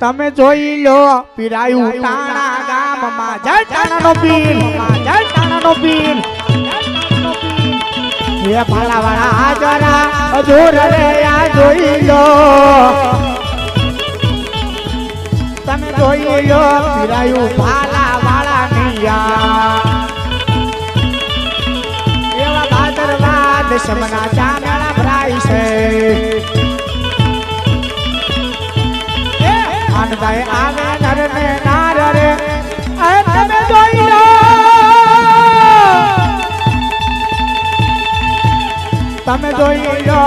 તમે જોઈ લો પીરાયું ટાણા ગામમાં જય ટાણાનો પીર. જય ટાણાનો પીર. એ ભાલાવાળા હાજરા હજુર રે આ જોઈ લો. તમે જોઈ લો પીરાયું ભાલાવાળા નિયા એવા ભાદરવા દશમના આનંદાય આવે નર તમે જોઈ લો. તમે જોઈ લો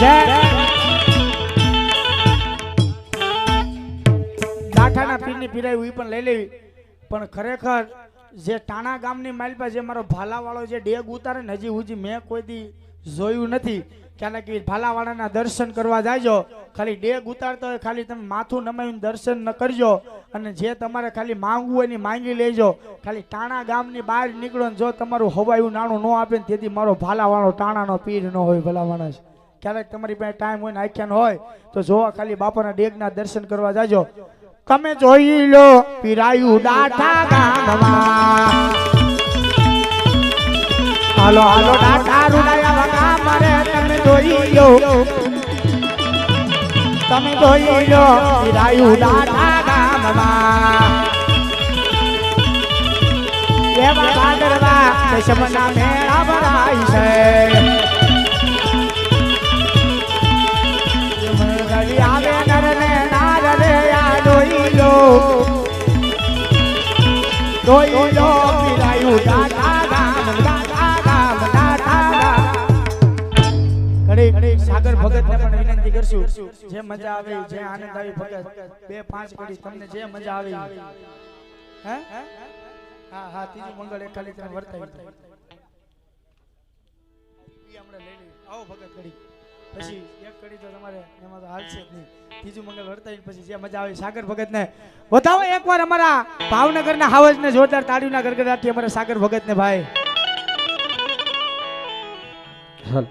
જય. પણ લઈ લેવી. પણ ખરેખર જે ટાણા ગામની માઇલ પર જે મારો ભાલાવાળો જે ડેગ ઉતારે ને, હજી હજી મેં કોઈ દી જોયું નથી. ક્યારેક ભાલાવાળાના દર્શન કરવા જાજો, ખાલી ડેગ ઉતારતો હોય, ખાલી તમે માથું નમાવીને દર્શન ન કરજો અને જે તમારે ખાલી માંગવું હોય ને માંગી લેજો. ખાલી ટાણા ગામની બહાર નીકળો ને જો તમારું હવાયું નાણું ન આપે ને તેથી મારો ભાલાવાળો ટાણાનો પીર ન હોય ભલા માણસ ક્યારેક તમારી પાસે ટાઈમ હોય ને આખ્યાન હોય, તો જોવા ખાલી બાપાના ડેગના દર્શન કરવા જાજો. તમે જોઈ લો, પીરાયું ડાઠા ગામમાં હાલો હાલો ડાઠા રૂડાયા વગા મારે, તમે જોઈ લો. તમે જોઈ લો, પીરાયું ડાઠા ગામમાં એવા ભાદરવા દશમના મેળા ભરાય છે. ડોઈ લો પીરાયું ડાઠા ગામ ડાઠા ગામ ડાઠા ગામ ઘડી સાગર ભગત ને પણ વિનંતી કરશું. જે મજા આવે જે આનંદ આવી. ભગત બે પાંચ ઘડી તમને જે મજા આવે હે હા હા. ત્રીજું મંગળ એક ખાલી તમે વર્તાવી. આવો ભગત ઘડી પછી એક કડી તો તમારે એમાં તો હાલશે જ નહીં. ત્રીજું મંગળ વર્તાવી પછી જે મજા આવે સાગર ભગત ને બતાવો એકવાર અમારા ભાવનગર ના હાવજ ને જોરદાર તાળીઓના ગરગડાટથી અમારા સાગર ભગત ને ભાઈ. હાલ